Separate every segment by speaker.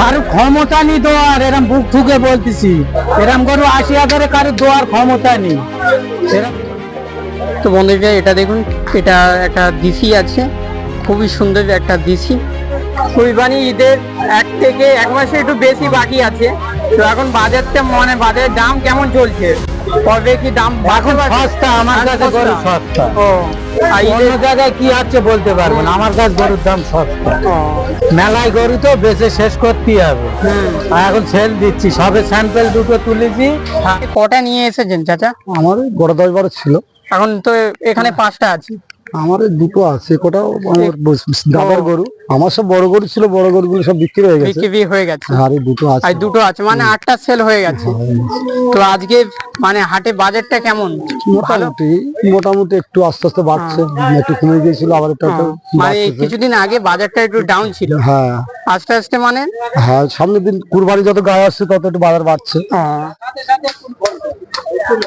Speaker 1: কারও ক্ষমতা নেই দোয়ার, এরম বুক ঠুকে বলতেছি। এরম গরু আশি হাজারে কারও দোয়ার ক্ষমতা নেই।
Speaker 2: তো বন্ধুরা, এটা দেখুন, এটা একটা দিসি আছে। খুবই সুন্দর একটা দিসি কুরবানি ঈদের এক থেকে এক মাসে একটু বেশি বাকি আছে। তো এখন বাজারটা মানে বাজারের দাম কেমন চলছে? কবে কি দাম
Speaker 1: এখন সস্তা আমার কাছে গরু সস্তা?
Speaker 2: ও।
Speaker 1: অন্য জায়গায় কি আছে বলতে পারব না আমার কাছে গরুর দাম সস্তা। মেলায় গরু তো বেঁচে শেষ করতেই হবে। এখন সেল দিচ্ছি সবে স্যাম্পেল দুটো তুলেছি।
Speaker 2: হ্যাঁ, কটা নিয়ে এসেছেন চাচা?
Speaker 3: আমার বড় দশ বারো ছিল।
Speaker 2: এখন তো এখানে পাঁচটা আছে।
Speaker 3: আমার এই দুটো আছে কোটাও আমার দাদার গরু। আমার সব বড় গরু ছিল বড় গরুগুলো সব বিক্রি হয়ে গেছে।
Speaker 2: বিক্রি হয়ে গেছে।
Speaker 3: আর দুটো আছে।
Speaker 2: আর দুটো আছে মানে আটটা সেল হয়ে গেছে। তো আজকে মানে হাটে বাজারটা কেমন?
Speaker 3: মোটামুটি মোটামুটি একটু আস্তে আস্তে বাড়ছে। একটু কমে গিয়েছিল আবার একটু একটু
Speaker 2: মানে কিছুদিন আগে বাজারটা একটু ডাউন ছিল।
Speaker 3: হ্যাঁ।
Speaker 2: আস্তে আস্তে মানে?
Speaker 3: হ্যাঁ সামনের দিন কুরবানি যত গায়ে আসছে তত একটু বাজার বাড়ছে।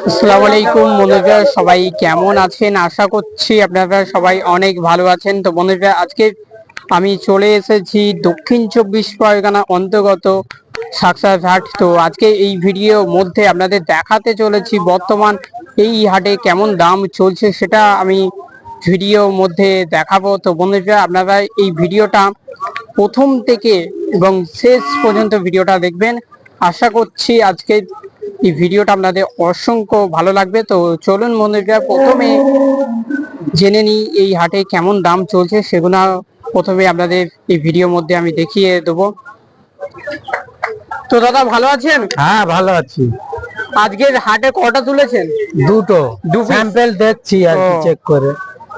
Speaker 2: আসসালামু আলাইকুম বন্ধুরা সবাই কেমন আছেন? আশা করছি আপনারা সবাই অনেক ভালো আছেন। তো বন্ধুরা, আজকে আমি চলে এসেছি দক্ষিণ চব্বিশ পরগনা অন্তর্গত সাকসা হাট তো আজকে এই ভিডিওর মধ্যে আপনাদের দেখাতে চলেছি বর্তমান এই হাটে কেমন দাম চলছে সেটা আমি ভিডিওর মধ্যে দেখাবো। তো বন্ধুরা, আপনারা এই ভিডিওটা প্রথম থেকে এবং শেষ পর্যন্ত ভিডিওটা দেখবেন। আশা করছি আজকে এই ভিডিওটা আপনাদের অসংখ্য ভালো লাগবে। তো চলুন বন্ধুরা, প্রথমে জেনে নিই এই হাটে কেমন দাম চলছে সেগুলো প্রথমে আপনাদের এই ভিডিওর মধ্যে আমি দেখিয়ে দেবো। তো দাদা ভালো আছেন?
Speaker 1: হ্যাঁ ভালো আছি।
Speaker 2: আজকের হাটে কটা তুলেছেন?
Speaker 1: দুটো।
Speaker 2: দু?
Speaker 1: স্যাম্পেল দেখছি আর কি চেক করে।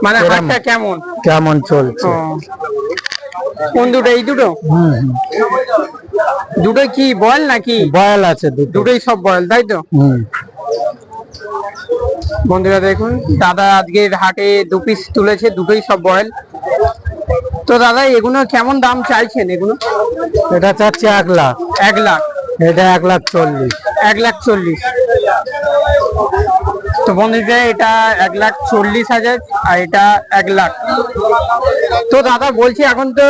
Speaker 2: মানে হাটটা কেমন?
Speaker 1: কেমন চলছে।
Speaker 2: কোন দুটো? এই দুটো। দুটো কি বল নাকি?
Speaker 1: বয়াল আছে দুটো।
Speaker 2: দুটোই সব বল তাই তো?
Speaker 1: হুম।
Speaker 2: বন্ধুরা দেখুন দাদা আজকের হাটে দু পিস তুলেছে দুটোই সব বয়েল তো দাদা এগুলো কেমন দাম চাইছেন এগুলো?
Speaker 1: এটা চাচ্ছি এক লাখ।
Speaker 2: এক লাখ।
Speaker 1: এটা এক লাখ চল্লিশ।
Speaker 2: এক লাখ চল্লিশ। তো বন্ধুরা এটা এক লাখ চল্লিশ হাজার আর এটা এক লাখ। তো দাদা বলছি এখন তো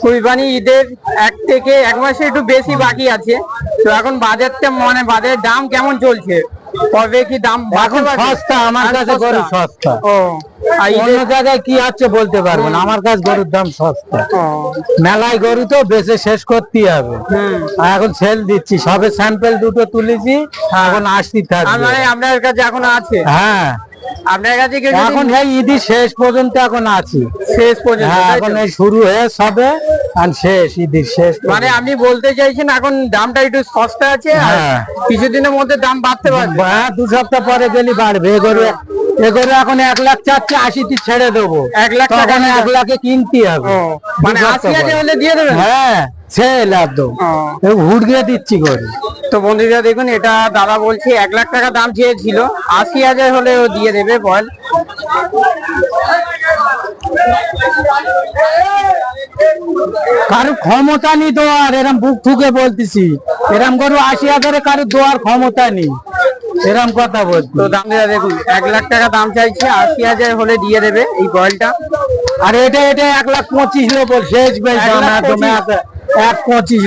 Speaker 2: কুরবানি ঈদের এক থেকে এক মাসে একটু বেশি বাকি আছে। তো এখন বাজারটা মানে বাজারের দাম কেমন চলছে? কবে কি দাম
Speaker 1: এখন সস্তা আমার কাছে গরু সস্তা।
Speaker 2: ও
Speaker 1: অন্য জায়গায় কি আছে বলতে পারব না আমার কাছে গরুর দাম সস্তা। মেলায় গরু তো বেঁচে শেষ করতেই হবে। আর এখন সেল দিচ্ছি সবে স্যাম্পেল দুটো তুলেছি এখন আসতে থাকবে।
Speaker 2: আপনার কাছে এখন আছে?
Speaker 1: হ্যাঁ।
Speaker 2: আপনার কাছে কেউ
Speaker 1: এখন এই ঈদি শেষ পর্যন্ত এখন আছি।
Speaker 2: শেষ পর্যন্ত
Speaker 1: হ্যাঁ এখন এই শুরু হয়ে সবে আর শেষ ঈদের শেষ
Speaker 2: মানে আপনি বলতে চাইছেন এখন দামটা একটু সস্তা আছে আর
Speaker 1: হ্যাঁ।
Speaker 2: কিছুদিনের মধ্যে দাম বাড়তে পারবে।
Speaker 1: হ্যাঁ দু সপ্তাহ পরে গেলে বাড়বে। এগোরে এগোরে এখন এক লাখ চাচ্ছে আশিটি ছেড়ে দেবো।
Speaker 2: এক লাখ টাকা
Speaker 1: এক লাখে কিনতে হবে।
Speaker 2: মানে আশি হাজার হলে দিয়ে দেবেন?
Speaker 1: হ্যাঁ। সেল একদম
Speaker 2: ও,
Speaker 1: দিচ্ছি করে।
Speaker 2: তো বন্ধুরা দেখুন এটা দাদা বলছে এক লাখ টাকা দাম চেয়েছিল। আশি হাজার হলে ও দিয়ে দেবে বল।
Speaker 1: কারও ক্ষমতা নেই দোয়ার এরম বুক ঠুকে বলতেছি। এরম গরু আশি হাজারে কারও দোয়ার ক্ষমতা নেই। এরম কথা বলছি।
Speaker 2: তো দাম দেওয়া দেখুন এক লাখ টাকা দাম চাইছে আশি হাজার হলে দিয়ে দেবে এই বলটা।
Speaker 1: আর এটা এটা এক লাখ পঁচিশ শেষ বেশ
Speaker 2: এক পঁচিশ?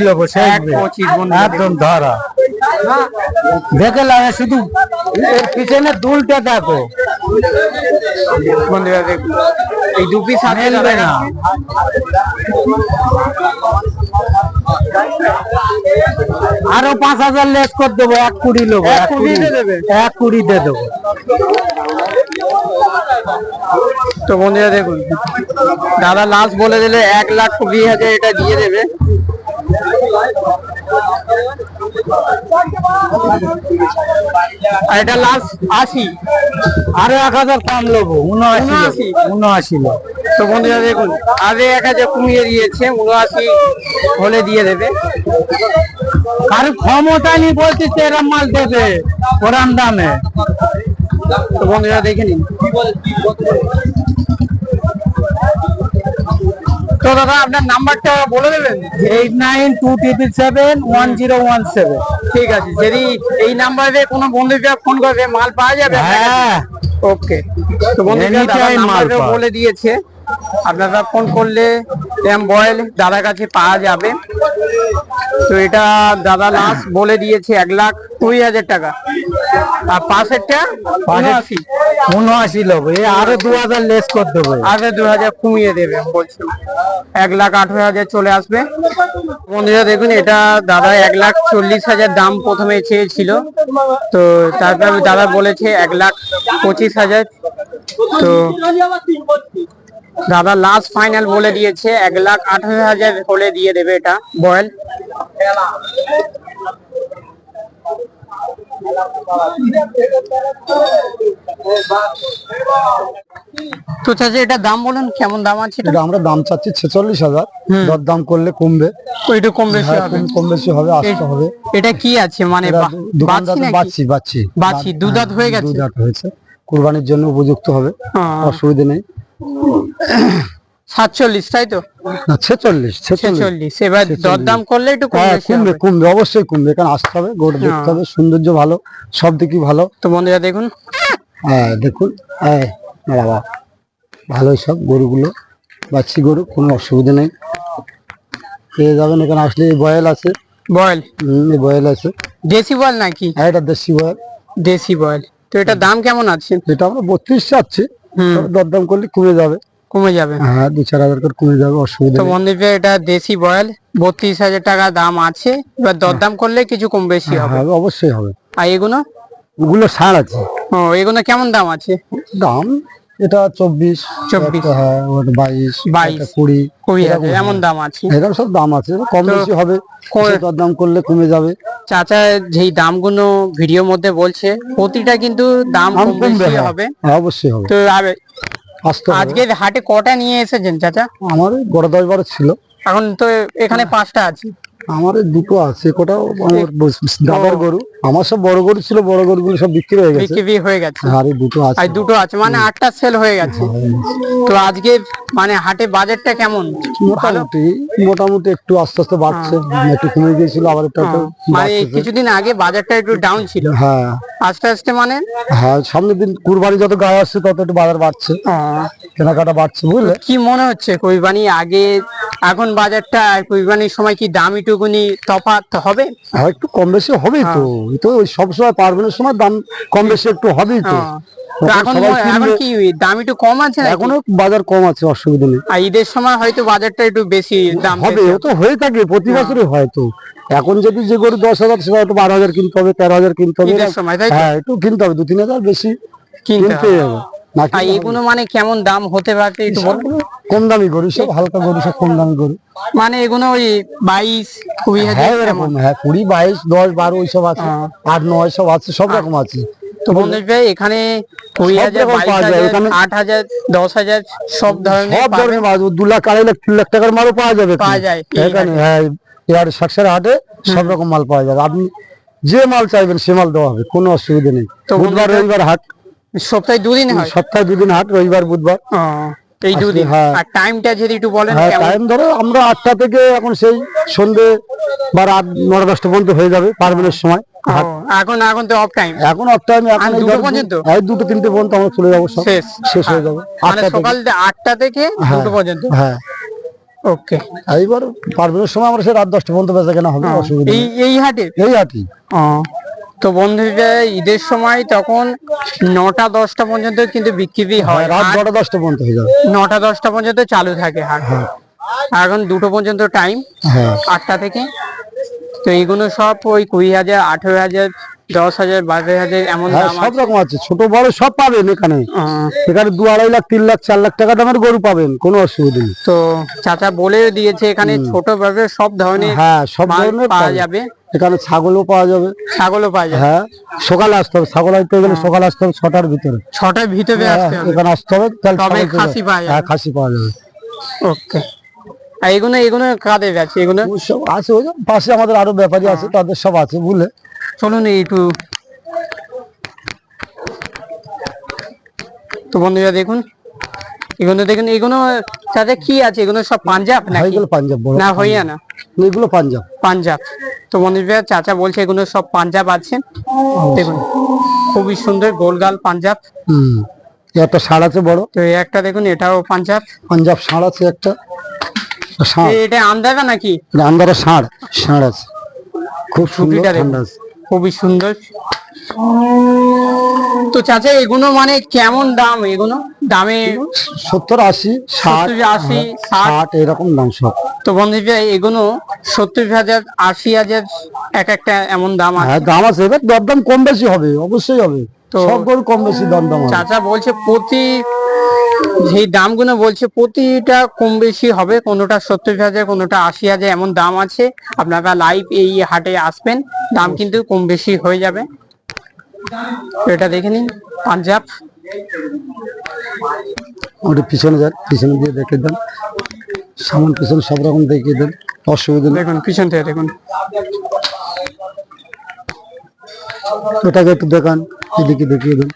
Speaker 1: একদম ধরা। দেখে লাগে শুধু এর পিছনে দুলটা দেখো।
Speaker 2: এই দু পিস
Speaker 1: মেলবে না। আরও পাঁচ হাজার লেস করে দেবো এক কুড়ি লোবো
Speaker 2: এক কুড়ি দেবে?
Speaker 1: এক দেবো।
Speaker 2: তো বন্ধুরা দেখুন দাদা লাস্ট বলে দিলে এক লাখ কুড়ি হাজার এটা দিয়ে দেবে। এটা লাস্ট আশি।
Speaker 1: আরও এক হাজার কম লোবো উনআশি।
Speaker 2: উনআশি? তো বন্ধুরা দেখুন আগে এক হাজার কমিয়ে দিয়েছে উনআশি হলে দিয়ে দেবে।
Speaker 1: আর ক্ষমতা নেই বলতেছে এরম মাল দেবে ওরাম দামে।
Speaker 2: তো বন্ধুরা দেখে নিন। তো দাদা আপনার নাম্বারটা বলে দেবেন?
Speaker 1: Eight nine two triple seven one zero one seven.
Speaker 2: ঠিক আছে যদি এই নাম্বারে কোনো বন্ধুকে ফোন করবে মাল পাওয়া যাবে?
Speaker 1: হ্যাঁ।
Speaker 2: ওকে। তো
Speaker 1: পাওয়া।
Speaker 2: বলে দিয়েছে। আপনারা ফোন করলে এম বয়েল দাদার কাছে পাওয়া যাবে। তো এটা দাদা লাস্ট বলে দিয়েছে এক লাখ কুড়ি হাজার টাকা। আর পাশেরটা উনআশি।
Speaker 1: উনআশি এ আরও দু হাজার লেস করে দেবো।
Speaker 2: আগে দু হাজার কমিয়ে দেবে বলছি। এক লাখ আঠারো হাজার চলে আসবে। বন্ধুরা দেখুন এটা দাদা এক লাখ চল্লিশ হাজার দাম প্রথমে চেয়েছিল। তো তারপরে দাদা বলেছে এক লাখ পঁচিশ হাজার। তো দাদা লাস্ট ফাইনাল বলে দিয়েছে এক লাখ আঠারো হাজার হলে দিয়ে দেবে এটা। বয়েল। তো চাচা এটা দাম বলুন কেমন দাম আছে এটা?
Speaker 3: এটা আমরা দাম চাচ্ছি ছেচল্লিশ হাজার। দর দাম করলে কমবে।
Speaker 2: তো একটু কম বেশি
Speaker 3: হ্যাঁ,
Speaker 2: হবে।
Speaker 3: কম- বেশি হবে আসতে হবে।
Speaker 2: এটা কি আছে মানে
Speaker 3: এটা
Speaker 2: বা-
Speaker 3: দোকানদার
Speaker 2: বাছি
Speaker 3: বাচ্ছি বাচ্ছি
Speaker 2: বাছি, দুধাত হয়ে গেছে?
Speaker 3: দুধাত হয়েছে। কুরবানির জন্য উপযুক্ত হবে।
Speaker 2: হ্যাঁ।
Speaker 3: অসুবিধা নেই।
Speaker 2: সাতচল্লিশ তাই তো?
Speaker 3: না ছেচল্লিশ ছেচল্লিশ।
Speaker 2: ছেচল্লিশ এবার
Speaker 3: ছেচল্লিশ।
Speaker 2: দরদাম করলে একটু
Speaker 3: হ্যাঁ কমবে কমবে অবশ্যই কমবে এখানে আসতে হবে গোটা দেখতে। হবে সৌন্দর্য ভালো সব দিকই ভালো।
Speaker 2: তো বন্ধুরা দেখুন।
Speaker 3: হ্যাঁ দেখুন হ্যাঁ বাবা ভালোই সব গরুগুলো বাচ্চি গরু কোনো অসুবিধা নেই। পেয়ে যাবেন এখানে আসলে বয়েল আছে।
Speaker 2: বয়েল?
Speaker 3: হুম, এই বয়েল আছে।
Speaker 2: দেশি বয়েল নাকি?
Speaker 3: হ্যাঁ এটা দেশি বয়েল।
Speaker 2: দেশি বয়েল। তো এটা দাম কেমন আছে?
Speaker 3: এটা আমরা বত্রিশ চাচ্ছি। দরদাম করলে কমে যাবে।
Speaker 2: কমে যাবে।
Speaker 3: হ্যাঁ দু চার হাজার করে কমে যাবে অসুবিধা
Speaker 2: তো
Speaker 3: বন্ধু
Speaker 2: বন্ধুরা এটা দেশি বয়েল বত্রিশ হাজার টাকা দাম আছে। এবার দরদাম করলে কিছু কম বেশি হবে।
Speaker 3: হ্যাঁ অবশ্যই হবে।
Speaker 2: আর এগুলো?
Speaker 3: এগুলো ছাড় আছে।
Speaker 2: ও এগুলো কেমন দাম আছে?
Speaker 3: দাম এটা চব্বিশ
Speaker 2: 24
Speaker 3: একটা, হ্যাঁ ওটা বাইশ কুড়ি।
Speaker 2: কুড়ি এমন দাম আছে?
Speaker 3: এরকম সব দাম আছে কম বেশি হবে দাম করলে কমে যাবে।
Speaker 2: চাচা যেই দামগুলো ভিডিওর মধ্যে বলছে প্রতিটা কিন্তু দাম
Speaker 3: দাম
Speaker 2: কম
Speaker 3: কমবে হ্যাঁ।
Speaker 2: হবে।
Speaker 3: হ্যাঁ, অবশ্যই হবে।
Speaker 2: তো আর-
Speaker 3: আসতে
Speaker 2: আজকে হাটে কটা নিয়ে এসেছেন চাচা?
Speaker 3: আমার বড় দশ বারো ছিল।
Speaker 2: এখন তো এখানে পাঁচটা আছে।
Speaker 3: আমার দুটো আছে কোটাও? আমার দাদার গরু। আমার সব বড় গরু ছিল বড় গরুগুলো সব বিক্রি হয়ে গেছে।
Speaker 2: বিক্রি হয়ে গেছে।
Speaker 3: আর দুটো আছে।
Speaker 2: আর দুটো আছে মানে আটটা সেল হয়ে গেছে। তো আজকে মানে হাটে বাজারটা কেমন?
Speaker 3: মোটামুটি মোটামুটি একটু আস্তে আস্তে বাড়ছে। একটু কমে গিয়েছিল আবার একটু
Speaker 2: মানে কিছুদিন আগে বাজারটা একটু ডাউন ছিল।
Speaker 3: হ্যাঁ।
Speaker 2: আস্তে আস্তে মানে?
Speaker 3: হ্যাঁ সামনের দিন কুরবানি যত গায়ে আসছে তত একটু বাজার বাড়ছে। কেনাকাটা বাড়ছে বুঝলে?
Speaker 2: কি মনে হচ্ছে কুরবানি আগে এখন বাজারটা কুরবানির সময় কি দাম একটুকুনি তফাৎ হবে?
Speaker 3: হ্যাঁ একটু কম বেশি হবেই তো। এই তো ওই সব সময় পার্বণের সময় দাম কম বেশি একটু হবেই তো।
Speaker 2: এখন। কি দাম একটু কম আছে?
Speaker 3: এখনও বাজার কম আছে অসুবিধা নেই।
Speaker 2: আর ঈদের সময় হয়তো বাজারটা একটু বেশি দাম
Speaker 3: হবে ও তো হয়ে থাকে প্রতি বছরই হয় তো। এখন যদি যে গরু দশ হাজার সেটা হয়তো বারো হাজার কিনতে হবে তেরো হাজার কিনতে হবে? হ্যাঁ একটু কিনতে হবে দু তিন হাজার বেশি
Speaker 2: কিনতে হবে। আর এগুলো মানে কেমন দাম হতে পারে একটু
Speaker 3: না। কম দামি গরু সব হালকা গরু সব কম দামি গরু।
Speaker 2: মানে এগুলো ওই বাইশ কুড়ি
Speaker 3: হ্যাঁ
Speaker 2: হাজার
Speaker 3: এরকম হ্যাঁ কুড়ি বাইশ দশ বারো ওইসব আছে।
Speaker 2: হ্যাঁ।
Speaker 3: আট নয় সব আছে সব রকম আছে।
Speaker 2: তো বন্ধু ভাই এখানে কুড়ি হাজার বাইশ হাজার আট হাজার দশ হাজার সব ধরনের
Speaker 3: সব ধরনের মাছ দু লাখ আড়াই লাখ তিন লাখ টাকার মালও পাওয়া যাবে
Speaker 2: পাওয়া যায়, এই
Speaker 3: এখানে হ্যাঁ এর সাকসার হাটে সব রকম মাল পাওয়া যাবে। আপনি যে মাল চাইবেন সে মাল দেওয়া হবে কোনো অসুবিধা নেই। বুধবার রবিবার হাট।
Speaker 2: সপ্তাহে দুদিন হয়?
Speaker 3: সপ্তাহে দুদিন হাট রবিবার বুধবার।
Speaker 2: এই দুদিন।
Speaker 3: হ্যাঁ।
Speaker 2: আর টাইমটা যদি একটু বলেন
Speaker 3: হ্যাঁ টাইম ধরো আমরা আটটা থেকে এখন সেই সন্ধে বা রাত নটা দশটা পর্যন্ত হয়ে যাবে পার্বণের সময়
Speaker 2: এখন এখন তো অফ টাইম
Speaker 3: এখন অফ টাইম এখন
Speaker 2: দুটো পর্যন্ত?
Speaker 3: এই দুটো তিনটে পর্যন্ত আমরা চলে যাব
Speaker 2: শেষ।
Speaker 3: শেষ হয়ে যাবে
Speaker 2: মানে। সকাল আটটা থেকে
Speaker 3: হ্যাঁ,
Speaker 2: দুটো পর্যন্ত?
Speaker 3: হ্যাঁ।
Speaker 2: ওকে।
Speaker 3: এইবার পার্বণের সময় আমরা সেই রাত দশটা পর্যন্ত বেচা কেনা হবে অসুবিধা
Speaker 2: এই হাটে?
Speaker 3: এই
Speaker 2: ও, তো বন্ধুরা ঈদের সময় তখন নটা দশটা পর্যন্ত কিন্তু বিক্রি হয়
Speaker 3: রাত
Speaker 2: আর
Speaker 3: নটা দশটা পর্যন্ত
Speaker 2: নটা দশটা পর্যন্ত চালু থাকে হাট আর এখন দুটো পর্যন্ত টাইম
Speaker 3: হ্যাঁ।
Speaker 2: আটটা থেকে। তো এইগুলো সব ওই কুড়ি হাজার আঠেরো হাজার দশ হাজার বারো হাজার এমন
Speaker 3: হ্যাঁ সব রকম আছে। ছোট বড় সব পাবেন এখানে। এখানে দু আড়াই লাখ তিন লাখ চার লাখ টাকা দামের গরু পাবেন কোনো অসুবিধা নেই।
Speaker 2: তো চাচা বলে দিয়েছে এখানে ছোট ভাবে সব ধরনের
Speaker 3: হ্যাঁ সব ধরনের
Speaker 2: পাওয়া যাবে।
Speaker 3: এখানে ছাগলও পাওয়া যাবে।
Speaker 2: ছাগলও পাওয়া যাবে।
Speaker 3: হ্যাঁ সকালে আসতে হবে। ছাগল আসতে গেলে সকালে আসতে হবে ছটার ভিতরে।
Speaker 2: ছটার ভিতরে
Speaker 3: হ্যাঁ, এখানে আসতে হবে তাহলে
Speaker 2: খাসি পাওয়া যাবে।
Speaker 3: হ্যাঁ খাসি পাওয়া যাবে।
Speaker 2: ওকে। আর এগুলো এগুলো কাদের আছে? এগুলো
Speaker 3: সব আছে ওই পাশে আমাদের আরও ব্যাপারী আছে তাদের সব আছে বুঝলে
Speaker 2: চলুন একটু। তো বন্ধুরা দেখুন। এগুলো দেখুন এগুলো তাদের কি আছে? এগুলো সব পাঞ্জাব না
Speaker 3: এগুলো পাঞ্জাব বড়
Speaker 2: না
Speaker 3: এগুলো পাঞ্জাব।
Speaker 2: পাঞ্জাব। তো বন্ধুরা চাচা বলছে এগুলো সব পাঞ্জাব আছে। দেখুন খুবই সুন্দর গোলগাল পাঞ্জাব।
Speaker 3: হুম একটা ষাঁড় আছে বড়।
Speaker 2: তো এই একটা দেখুন এটাও পাঞ্জাব।
Speaker 3: পাঞ্জাব ষাঁড় আছে একটা। ষাঁড়।
Speaker 2: এটা আন্দাজা নাকি?
Speaker 3: আন্দাজা ষাঁড় ষাঁড় আছে। খুব সুন্দর
Speaker 2: খুবই সুন্দর। তো চাচা এগুলো মানে কেমন দাম? এগুলো দামে
Speaker 3: সত্তর আশি ষাট
Speaker 2: আশি, ষাট।
Speaker 3: ষাট এরকম দাম সব।
Speaker 2: তো বন্ধুরা এগুলো সত্তর হাজার আশি হাজার এক একটা এমন দাম আছে?
Speaker 3: হ্যাঁ দাম আছে। এবার দরদাম কম বেশি হবে অবশ্যই হবে।
Speaker 2: তো-
Speaker 3: সব গরু কম বেশি দাম দাম
Speaker 2: চাচা বলছে প্রতি যে দামগুলো বলছে প্রতিটা কম বেশি হবে। কোনোটা সত্তর হাজার কোনোটা আশি হাজার এমন দাম আছে। আপনারা লাইভ এই হাটে আসবেন দাম কিন্তু কম বেশি হয়ে যাবে। এটা দেখে নিন পাঞ্জাব।
Speaker 3: ওটা পিছনে যান পিছনে দিয়ে দেখে দেন। সামান পিছনে সব রকম দেখিয়ে দেন অসুবিধা নেই।
Speaker 2: দেখুন পিছন থেকে দেখুন।
Speaker 3: ওটাকে একটু দেখান এদিকে দেখিয়ে দেন।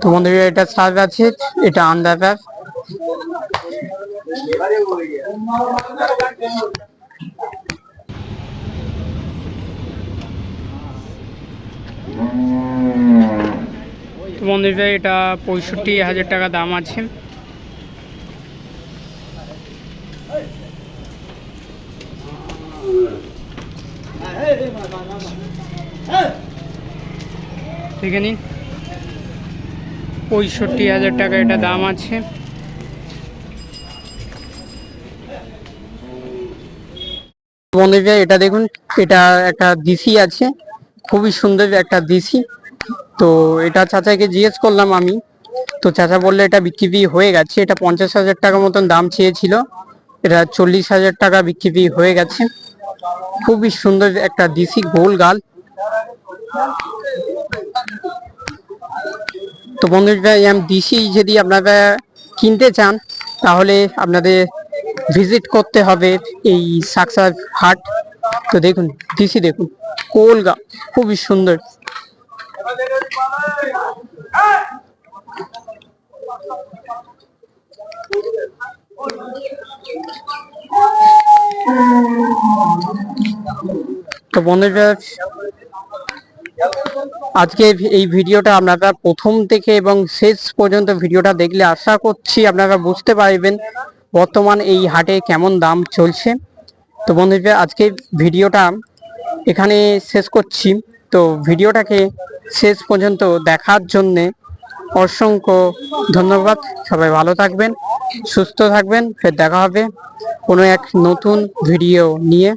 Speaker 2: তো বন্ধুরা এটা সার আছে এটা আন্দাজার তো বন্ধুরা এটা পঁয়ষট্টি হাজার টাকা দাম আছে। দেখে নিন। পঁয়ষট্টি হাজার টাকা এটা দাম আছে। বন্ধুরা এটা দেখুন, এটা একটা দিসি আছে। খুবই সুন্দর একটা দিসি তো এটা চাচাকে জিজ্ঞেস করলাম আমি। তো চাচা বললে এটা বিক্রি হয়ে গেছে। এটা পঞ্চাশ হাজার টাকা মতন দাম চেয়েছিল। এটা চল্লিশ হাজার টাকা বিক্রি হয়ে গেছে। খুবই সুন্দর একটা দিসি গোল গাল। তো বন্ধুরা ডিসি যদি আপনারা কিনতে চান, তাহলে আপনাদের ভিজিট করতে হবে এই সাকসার হাট। তো দেখুন ডিসি দেখুন। কোলগা, খুবই সুন্দর। তো বন্ধুরা আজকে এই ভিডিওটা আপনারা প্রথম থেকে এবং শেষ পর্যন্ত ভিডিওটা দেখলে আশা করছি আপনারা বুঝতে পারবেন বর্তমান এই হাটে কেমন দাম চলছে। তো বন্ধুরা আজকে ভিডিওটা এখানে শেষ করছি। তো ভিডিওটাকে শেষ পর্যন্ত দেখার জন্যে অসংখ্য ধন্যবাদ। সবাই ভালো থাকবেন, সুস্থ থাকবেন। ফের দেখা হবে কোনো এক নতুন ভিডিও নিয়ে।